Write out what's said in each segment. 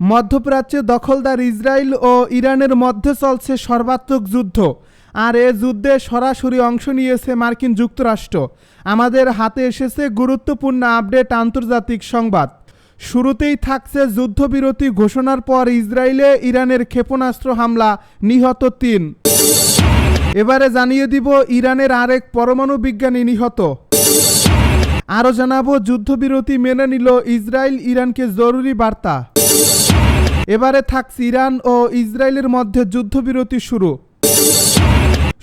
মধ্যপ্রাচ্যে দখলদার ইসরায়েল ও ইরানের মধ্যে চলছে সর্বাত্মক যুদ্ধ। আর এ যুদ্ধে সরাসরি অংশ নিয়েছে মার্কিন যুক্তরাষ্ট্র। আমাদের হাতে এসেছে গুরুত্বপূর্ণ আপডেট আন্তর্জাতিক সংবাদ। শুরুতেই থাকছে যুদ্ধবিরতি ঘোষণার পর ইসরায়েলে ইরানের ক্ষেপণাস্ত্র হামলা নিহত তিন। এবারে জানিয়ে দিব ইরানের আরেক পরমাণু বিজ্ঞানী নিহত। আরও জানাব, যুদ্ধবিরতি মেনে নিল ইসরায়েল ইরানকে জরুরি বার্তা। এবারে থাকছে ইরান ও ইসরায়েলের মধ্যে যুদ্ধবিরতি শুরু।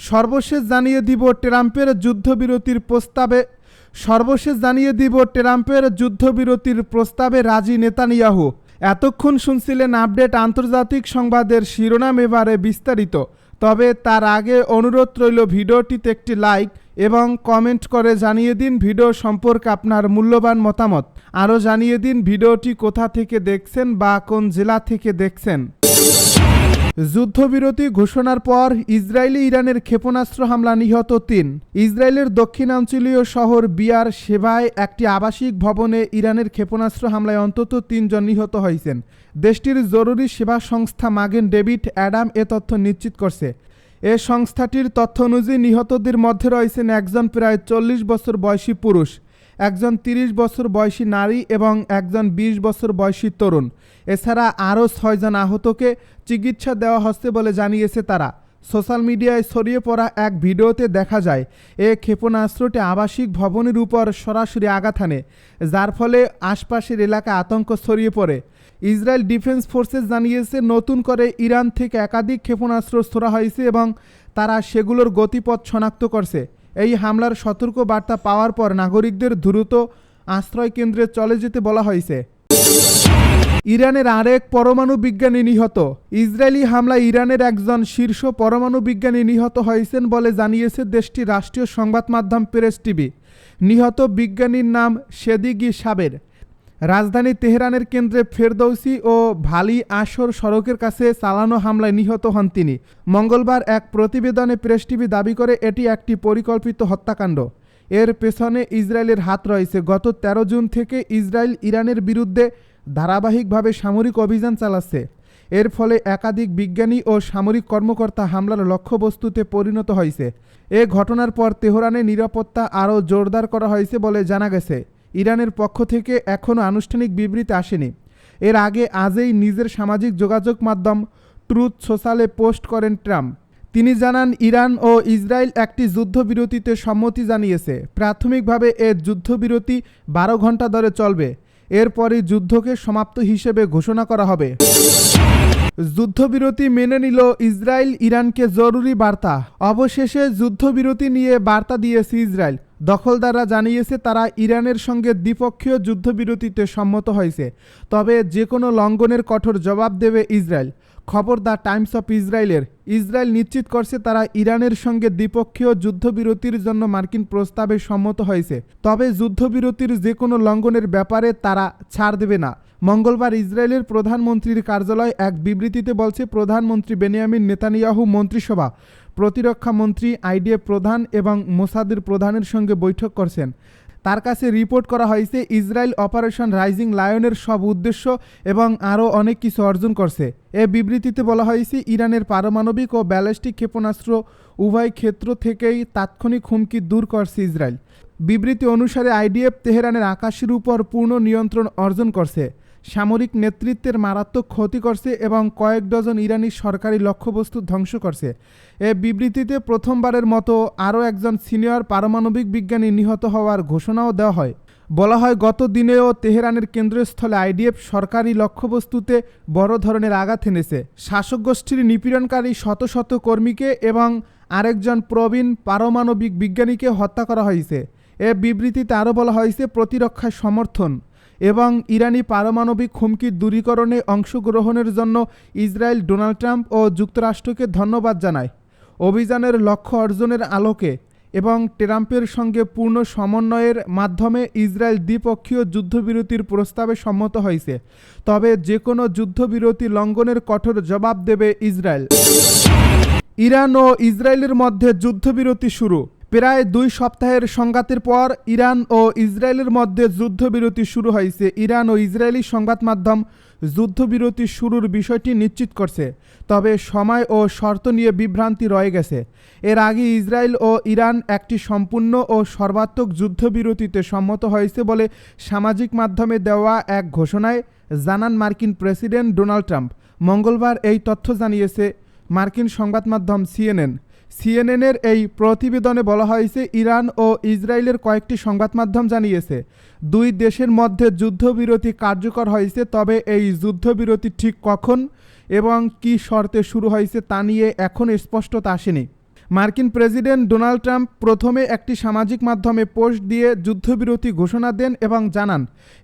সর্বশেষ জানিয়ে দিব ট্রাম্পের যুদ্ধবিরতির প্রস্তাবে। সর্বশেষ জানিয়ে দিব ট্রাম্পের যুদ্ধবিরতির প্রস্তাবে রাজি নেতানিয়াহু। এতক্ষণ শুনছিলেন আপডেট আন্তর্জাতিক সংবাদের শিরোনাম এবারে বিস্তারিত। তবে তার আগে অনুরোধ রইল ভিডিওটিতে একটি লাইক এবং কমেন্ট করে জানিয়ে দিন ভিডিও সম্পর্কে আপনার মূল্যবান মতামত। আরও জানিয়ে দিন ভিডিওটি কোথা থেকে দেখছেন বা কোন জেলা থেকে দেখছেন। যুদ্ধবিরতি ঘোষণার পর ইসরায়েলি ইরানের ক্ষেপণাস্ত্র হামলা নিহত তিন। ইসরায়েলের দক্ষিণাঞ্চলীয় শহর বিয়ার সেবায় একটি আবাসিক ভবনে ইরানের ক্ষেপণাস্ত্র হামলায় অন্তত তিনজন নিহত হয়েছেন। দেশটির জরুরি সেবা সংস্থা মাগেন ডেভিড অ্যাডাম এ তথ্য নিশ্চিত করছে। এ সংস্থাটির তথ্য অনুযায়ী নিহতদের মধ্যে রয়েছেন একজন প্রায় চল্লিশ বছর বয়সী পুরুষ, একজন ৩০ বছর বয়সী নারী এবং একজন ২০ বছর বয়সী তরুণ। এছাড়া আরও ছয়জন আহতকে চিকিৎসা দেওয়া হচ্ছে বলে জানিয়েছে তারা। সোশ্যাল মিডিয়ায় ছড়িয়ে পড়া এক ভিডিওতে দেখা যায়, এ ক্ষেপণাস্ত্রটি আবাসিক ভবনের উপর সরাসরি আঘাত হানে, যার ফলে আশপাশের এলাকা আতঙ্ক ছড়িয়ে পড়ে। ইসরায়েল ডিফেন্স ফোর্সেস জানিয়েছে, নতুন করে ইরান থেকে একাধিক ক্ষেপণাস্ত্র ছোড়া হয়েছে এবং তারা সেগুলোর গতিপথ শনাক্ত করছে। এই হামলার সতর্ক বার্তা পাওয়ার পর নাগরিকদের দ্রুত আশ্রয় কেন্দ্রে চলে যেতে বলা হয়েছে। ইরানের আরেক পরমাণু বিজ্ঞানী নিহত। ইসরায়েলি হামলায় ইরানের একজন শীর্ষ পরমাণু বিজ্ঞানী নিহত হয়েছেন বলে জানিয়েছে দেশটির রাষ্ট্রীয় সংবাদ মাধ্যম প্রেস টিভি। নিহত বিজ্ঞানীর নাম সেদিগি সাবের। রাজধানী তেহরানের কেন্দ্রে ফেরদৌসি ও ভালি আসর সড়কের কাছে চালানো হামলায় নিহত হন তিনি। মঙ্গলবার এক প্রতিবেদনে প্রেস টিভি দাবি করে এটি একটি পরিকল্পিত হত্যাকাণ্ড। এর পেছনে ইসরায়েলের হাত রয়েছে। গত ১৩ জুন থেকে ইসরায়েল ইরানের বিরুদ্ধে ধারাবাহিকভাবে সামরিক অভিযান চালাচ্ছে। এর ফলে একাধিক বিজ্ঞানী ও সামরিক কর্মকর্তা হামলার লক্ষ্যবস্তুতে পরিণত হয়েছে। এ ঘটনার পর তেহরানে নিরাপত্তা আরও জোরদার করা হয়েছে বলে জানা গেছে। ইরানের পক্ষ থেকে এখনও আনুষ্ঠানিক বিবৃতি আসেনি। এর আগে আজই নিজের সামাজিক যোগাযোগ মাধ্যম ট্রুথ সোশ্যালে পোস্ট করেন ট্রাম্প। তিনি জানান, ইরান ও ইসরায়েল একটি যুদ্ধবিরতিতে সম্মতি জানিয়েছে। প্রাথমিকভাবে এ যুদ্ধবিরতি বারো ঘণ্টা ধরে চলবে। এরপরই যুদ্ধকে সমাপ্ত হিসেবে ঘোষণা করা হবে। যুদ্ধবিরতি মেনে নিল ইসরায়েল ইরানকে জরুরি বার্তা। অবশেষে যুদ্ধবিরতি নিয়ে বার্তা দিয়েছে ইসরায়েল। দখলদাররা জানিয়েছে, তারা ইরানের সঙ্গে দ্বিপক্ষীয় যুদ্ধবিরতিতে সম্মত হয়েছে। তবে যে কোনো লঙ্ঘনের কঠোর জবাব দেবে ইসরায়েল। খবর দ্য টাইমস অফ ইসরায়েলের। ইসরায়েল নিশ্চিত করছে, তারা ইরানের সঙ্গে দ্বিপক্ষীয় যুদ্ধবিরতির জন্য মার্কিন প্রস্তাবে সম্মত হয়েছে। তবে যুদ্ধবিরতির যে কোনো লঙ্ঘনের ব্যাপারে তারা ছাড় দেবে না। মঙ্গলবার ইসরায়েলের প্রধানমন্ত্রীর কার্যালয় এক বিবৃতিতে বলছে, প্রধানমন্ত্রী বেনিয়ামিন নেতানিয়াহু মন্ত্রিসভা প্রতিরক্ষা মন্ত্রী, আইডিএফ প্রধান এবং মোসাদের প্রধানের সঙ্গে বৈঠক করছেন। তার কাছে রিপোর্ট করা হয়েছে, ইসরায়েল অপারেশন রাইজিং লায়নের সব উদ্দেশ্য এবং আরও অনেক কিছু অর্জন করছে। এ বিবৃতিতে বলা হয়েছে, ইরানের পারমাণবিক ও ব্যালিস্টিক ক্ষেপণাস্ত্র উভয় ক্ষেত্র থেকেই তাৎক্ষণিক হুমকি দূর করছে ইসরায়েল। বিবৃতি অনুসারে, আইডিএফ তেহরানের আকাশের উপর পূর্ণ নিয়ন্ত্রণ অর্জন করছে। সামরিক নেতৃত্বের মারাত্মক ক্ষতি করছে এবং কয়েক ডজন ইরানি সরকারি লক্ষ্যবস্তু ধ্বংস করছে। এ বিবৃতিতে প্রথমবারের মতো আরও একজন সিনিয়র পারমাণবিক বিজ্ঞানী নিহত হওয়ার ঘোষণাও দেওয়া হয়। বলা হয়, গত দিনেও তেহরানের কেন্দ্রস্থলে আইডিএফ সরকারি লক্ষ্যবস্তুতে বড় ধরনের আঘাত এনেছে। শাসক গোষ্ঠীর নিপীড়নকারী শত শত কর্মীকে এবং আরেকজন প্রবীণ পারমাণবিক বিজ্ঞানীকে হত্যা করা হয়েছে। এ বিবৃতিতে আরও বলা হয়েছে, প্রতিরক্ষায় সমর্থন এবং ইরানি পারমাণবিক হুমকির দূরীকরণে অংশগ্রহণের জন্য ইসরায়েল ডোনাল্ড ট্রাম্প ও যুক্তরাষ্ট্রকে ধন্যবাদ জানায়। অভিযানের লক্ষ্য অর্জনের আলোকে এবং ট্রাম্পের সঙ্গে পূর্ণ সমন্বয়ের মাধ্যমে ইসরায়েল দ্বিপক্ষীয় যুদ্ধবিরতির প্রস্তাবে সম্মত হয়েছে। তবে যে কোনো যুদ্ধবিরতি লঙ্ঘনের কঠোর জবাব দেবে ইসরায়েল। ইরান ও ইসরায়েলের মধ্যে যুদ্ধবিরতি শুরু। প্রায় দুই সপ্তাহের সংঘাতের পর ইরান ও ইসরায়েলের মধ্যে যুদ্ধবিরতি শুরু হয়েছে। ইরান ও ইসরায়েলি সংবাদ মাধ্যম যুদ্ধবিরতি শুরুর বিষয়টি নিশ্চিত করছে, তবে সময় ও শর্ত নিয়ে বিভ্রান্তি রয়ে গেছে। এর আগে ইসরায়েল ও ইরান একটি সম্পূর্ণ ও সর্বাত্মক যুদ্ধবিরতিতে সম্মত হয়েছে বলে সামাজিক মাধ্যমে দেওয়া এক ঘোষণায় জানান মার্কিন প্রেসিডেন্ট ডোনাল্ড ট্রাম্প। মঙ্গলবার এই তথ্য জানিয়েছে মার্কিন সংবাদ মাধ্যম সিএনএন। সিএনএনের এই প্রতিবেদনে বলা হয়েছে, ইরান ও ইসরায়েলের কয়েকটি সংবাদ মাধ্যম জানিয়েছে, দুই দেশের মধ্যে যুদ্ধবিরতি কার্যকর হয়েছে, তবে এই যুদ্ধবিরতি ঠিক কখন এবং কী শর্তে শুরু হয়েছে তা নিয়ে এখন স্পষ্টতা আসেনি। মার্কিন প্রেসিডেন্ট ডোনাল্ড ট্রাম্প প্রথমে একটি সামাজিক মাধ্যমে পোস্ট দিয়ে যুদ্ধবিরতি ঘোষণা দেন এবং জানান,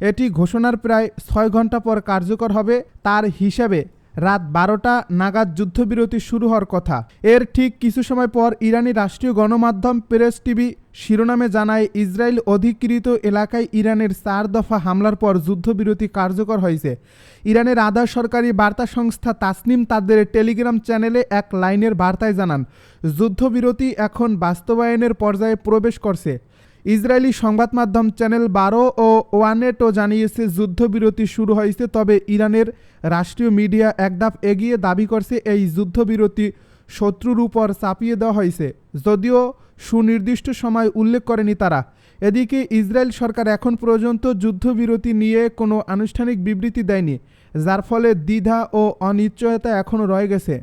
এটি ঘোষণার প্রায় ছয় ঘণ্টা পর কার্যকর হবে, তার হিসাবে রাত বারোটা নাগাদ যুদ্ধবিরতি শুরু হওয়ার কথা। এর ঠিক কিছু সময় পর ইরানি রাষ্ট্রীয় গণমাধ্যম প্রেস টিভি শিরোনামে জানায়, ইসরায়েল অধিকৃত এলাকায় ইরানের চার দফা হামলার পর যুদ্ধবিরতি কার্যকর হয়েছে। ইরানের আধা সরকারি বার্তা সংস্থা তাসনিম তাদের টেলিগ্রাম চ্যানেলে এক লাইনের বার্তায় জানান, যুদ্ধবিরতি এখন বাস্তবায়নের পর্যায়ে প্রবেশ করছে। ইসরায়েলি সংবাদ মাধ্যম চ্যানেল বারো ও ওয়ানেটও জানিয়েছে, যুদ্ধবিরতি শুরু হয়েছে, তবে ইরানের রাষ্ট্রীয় মিডিয়া একধাপ এগিয়ে দাবি করছে, এই যুদ্ধবিরতি শত্রুর উপর চাপিয়ে দেওয়া হয়েছে। যদিও সুনির্দিষ্ট সময় উল্লেখ করেনি তারা। এদিকে ইসরায়েল সরকার এখন পর্যন্ত যুদ্ধবিরতি নিয়ে কোনো আনুষ্ঠানিক বিবৃতি দেয়নি, যার ফলে দ্বিধা ও অনিশ্চয়তা এখনও রয়ে গেছে।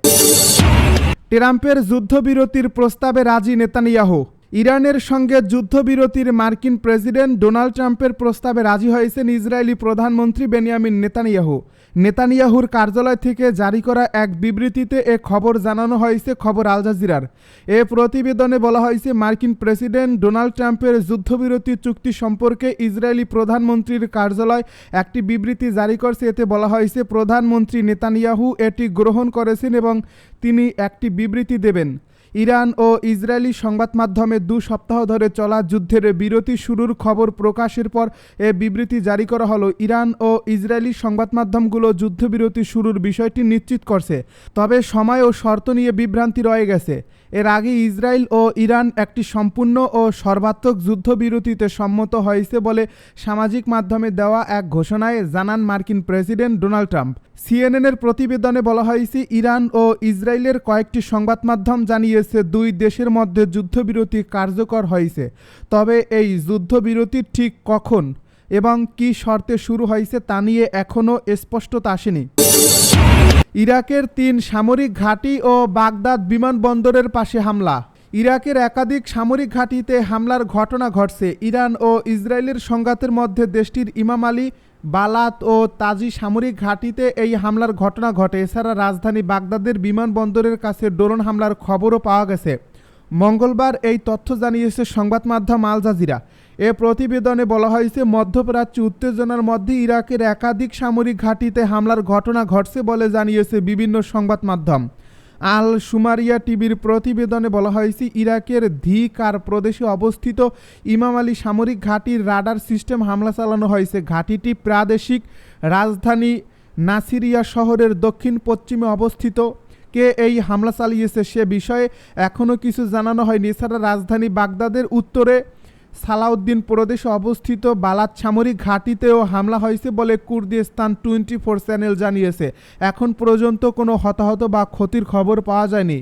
ট্রাম্পের যুদ্ধবিরতির প্রস্তাবে রাজি নেতানিয়াহু। ইরানের সঙ্গে যুদ্ধবিরতির মার্কিন প্রেসিডেন্ট ডোনাল্ড ট্রাম্পের প্রস্তাবে রাজি হয়েছেন ইসরায়েলি প্রধানমন্ত্রী বেনিয়ামিন নেতানিয়াহু। নেতানিয়াহুর কার্যালয় থেকে জারি করা এক বিবৃতিতে এ খবর জানানো হয়েছে খবর আল জাজিরার। এ প্রতিবেদনে বলা হয়েছে, মার্কিন প্রেসিডেন্ট ডোনাল্ড ট্রাম্পের যুদ্ধবিরতি চুক্তি সম্পর্কে ইসরায়েলি প্রধানমন্ত্রীর কার্যালয় একটি বিবৃতি জারি করছে। এতে বলা হয়েছে, প্রধানমন্ত্রী নেতানিয়াহু এটি গ্রহণ করেছেন এবং তিনি একটি বিবৃতি দেবেন। ইরান ও ইসরায়েলি সংবাদ মাধ্যমে দু সপ্তাহ ধরে চলা যুদ্ধের বিরতি শুরুর খবর প্রকাশের পর এ বিবৃতি জারি করা হলো। ইরান ও ইসরায়েলি সংবাদ মাধ্যমগুলো যুদ্ধবিরতি শুরুর বিষয়টি নিশ্চিত করছে, তবে সময় ও শর্ত নিয়ে বিভ্রান্তি রয়ে গেছে। এর আগে ইসরায়েল ও ইরান একটি সম্পূর্ণ ও সর্বাত্মক যুদ্ধবিরতিতে সম্মত হয়েছে বলে সামাজিক মাধ্যমে দেওয়া এক ঘোষণায় জানান মার্কিন প্রেসিডেন্ট ডোনাল্ড ট্রাম্প। সিএনএনের প্রতিবেদনে বলা হয়েছে, ইরান ও ইসরায়েলের কয়েকটি সংবাদ মাধ্যম জানিয়েছে, দুই দেশের মধ্যে যুদ্ধবিরতি কার্যকর হয়েছে। তবে এই যুদ্ধবিরতি ঠিক কখন এবং কী শর্তে শুরু হয়েছে তা নিয়ে এখনও স্পষ্টতা আসেনি। ইরাকের তিন সামরিক ঘাঁটি ও বাগদাদ বিমানবন্দরের পাশে হামলা। ইরাকের একাধিক সামরিক ঘাঁটিতে হামলার ঘটনা ঘটছে। ইরান ও ইসরায়েলের সংঘাতের মধ্যে দেশটির ইমাম আলী, বালাত ও তাজি সামরিক ঘাঁটিতে এই হামলার ঘটনা ঘটে। এছাড়া রাজধানী বাগদাদের বিমানবন্দরের কাছে ড্রোন হামলার খবরও পাওয়া গেছে। মঙ্গলবার এই তথ্য জানিয়েছে সংবাদ মাধ্যম আল জাজিরা। এ প্রতিবেদনে বলা হয়েছে, মধ্যপ্রাচ্য উত্তেজনার মধ্যে ইরাকের একাধিক সামরিক ঘাঁটিতে হামলার ঘটনা ঘটছে বলে জানিয়েছে বিভিন্ন সংবাদ মাধ্যম। আল সুমারিয়া টিভির প্রতিবেদনে বলা হয়েছে, ইরাকের ধিকার প্রদেশে অবস্থিত ইমাম আলী সামরিক ঘাঁটির রাডার সিস্টেম হামলা চালানো হয়েছে। ঘাঁটিটি প্রাদেশিক রাজধানী নাসিরিয়া শহরের দক্ষিণ পশ্চিমে অবস্থিত। কে এই হামলা চালিয়েছে সে বিষয়ে এখনও কিছু জানানো হয়নি। এছাড়া রাজধানী বাগদাদের উত্তরে সালাউদ্দিন প্রদেশে অবস্থিত বালাত সামরিক ঘাঁটিতেও হামলা হয়েছে বলে কুর্দিস্তান টোয়েন্টি ফোর চ্যানেল জানিয়েছে। এখন পর্যন্ত কোনো হতাহত বা ক্ষতির খবর পাওয়া যায়নি।